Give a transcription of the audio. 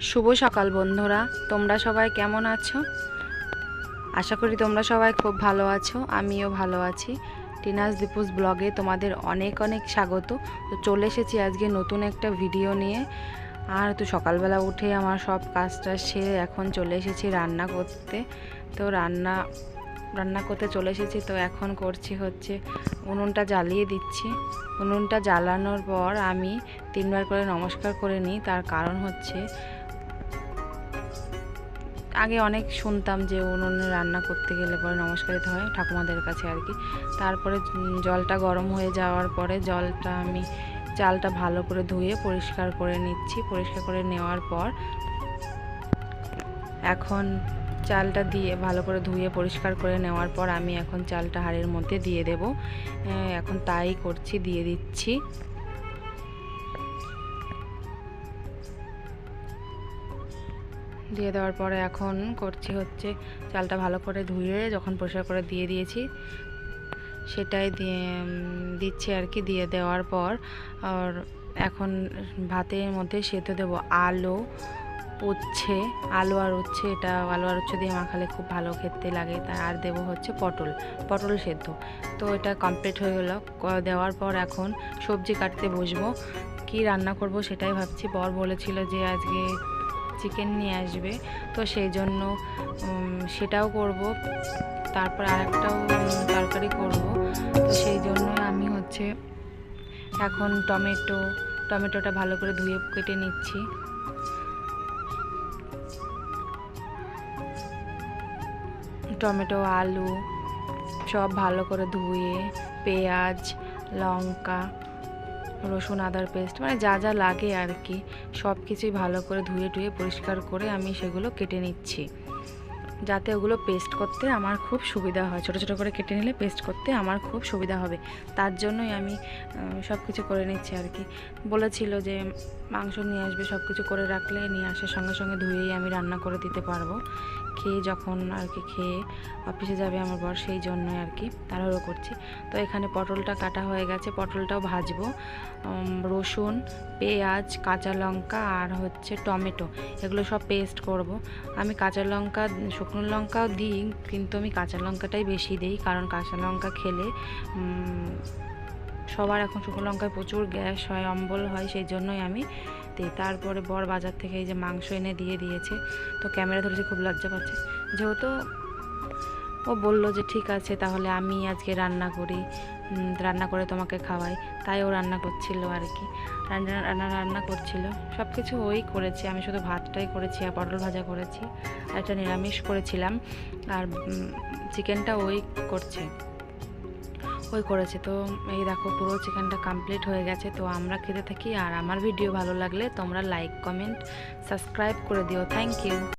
শুভ সকাল বন্ধুরা। তোমরা সবাই কেমন আছো? আশা করি তোমরা সবাই খুব ভালো আছো, আমিও ভালো আছি। টিনাস দীপুস ব্লগে তোমাদের অনেক অনেক স্বাগত। তো চলে এসেছি আজকে নতুন একটা ভিডিও নিয়ে। আর তো সকালবেলা উঠে আমার সব কাজটা সেরে এখন চলে এসেছি রান্না করতে। তো রান্না রান্না করতে চলে এসেছি। তো এখন করছি হচ্ছে উনুনটা জ্বালিয়ে দিচ্ছি। উনুনটা জ্বালানোর পর আমি তিনবার করে নমস্কার করে নিই। তার কারণ হচ্ছে আগে অনেক শুনতাম যে উনুনে রান্না করতে গেলে পরে নমস্কার দিতে হয় ঠাকুমাদের কাছে আর কি। তারপরে জলটা গরম হয়ে যাওয়ার পরে জলটা আমি চালটা ভালো করে ধুয়ে পরিষ্কার করে নিচ্ছি। পরিষ্কার করে নেওয়ার পর এখন চালটা দিয়ে ভালো করে ধুয়ে পরিষ্কার করে নেওয়ার পর আমি এখন চালটা হাড়ের মধ্যে দিয়ে দেব। এখন তাই করছি, দিয়ে দিচ্ছি। দিয়ে দেওয়ার পরে এখন করছি হচ্ছে চালটা ভালো করে ধুয়ে যখন পরিষ্কার করে দিয়ে দিয়েছি, সেটাই দিয়ে দিচ্ছি আর কি দিয়ে দেওয়ার পর। আর এখন ভাতের মধ্যে সেদ্ধ দেবো আলু, উচ্ছে, আলু আর উচ্ছে, এটা আলু আর উচ্ছে দিয়ে মাখালে খুব ভালো খেতে লাগে। তাই আর দেবো হচ্ছে পটল পটল সেদ্ধ। তো এটা কমপ্লিট হয়ে গেলো। দেওয়ার পর এখন সবজি কাটতে বসবো। কি রান্না করব সেটাই ভাবছি। বর বলেছিল যে আজকে চিকেন নিয়ে আসবে। তো সেই জন্য সেটাও করব। তারপর আরেকটাও তরকারি করব। তো সেই জন্য আমি হচ্ছে এখন টমেটো, টমেটোটা ভালো করে ধুয়ে কেটে নিচ্ছি। টমেটো, আলু সব ভালো করে ধুয়ে, পেঁয়াজ, লঙ্কা রসুন, আদার পেস্ট মানে যা যা লাগে আর কি সব কিছুই ভালো করে ধুয়ে টুয়ে পরিষ্কার করে আমি সেগুলো কেটে নিচ্ছি। যাতে ওগুলো পেস্ট করতে আমার খুব সুবিধা হয়। ছোটো ছোটো করে কেটে নিলে পেস্ট করতে আমার খুব সুবিধা হবে। তার জন্যই আমি সব কিছু করে নিচ্ছি আর কি বলেছিল যে মাংস নিয়ে আসবে সব কিছু করে রাখলে নিয়ে আসার সঙ্গে সঙ্গে ধুয়েই আমি রান্না করে দিতে পারব। খেয়ে যখন আর কি খেয়ে অফিসে যাবে আমার বর, সেই জন্যই আর কি তাড়াহুড়ো করছি। তো এখানে পটলটা কাটা হয়ে গেছে, পটলটাও ভাজবো। রসুন, পেঁয়াজ, কাঁচা লঙ্কা আর হচ্ছে টমেটো, এগুলো সব পেস্ট করব। আমি কাঁচা লঙ্কা শুকনো লঙ্কাও দিই, কিন্তু আমি কাঁচা লঙ্কাটাই বেশি দিই, কারণ কাঁচা লঙ্কা খেলে সবার এখন শুকনো লঙ্কায় প্রচুর গ্যাস হয়, অম্বল হয়, সেই জন্যই আমি দিই। তারপরে বর বাজার থেকে এই যে মাংস এনে দিয়ে দিয়েছে, তো ক্যামেরা ধরেছে, খুব লজ্জা পাচ্ছে। যেহেতু ও বলল যে, ঠিক আছে, তাহলে আমি আজকে রান্না করি। রান্না করে তোমাকে খাওয়াই। তাই ও রান্না করছিল আর কি। রান্না রান্না রান্না করছিল। সব কিছু ওই করেছে। আমি শুধু ভাতটাই করেছি আর পটল ভাজা করেছি। আর একটা নিরামিষ করেছিলাম। আর চিকেনটা ওই করছে। ওই করেছে। তো এই দেখো, পুরো চিকেনটা কমপ্লিট হয়ে গেছে। তো আমরা খেতে থাকি। আর আমার ভিডিও ভালো লাগলে তোমরা লাইক কমেন্ট সাবস্ক্রাইব করে দিও। Thank you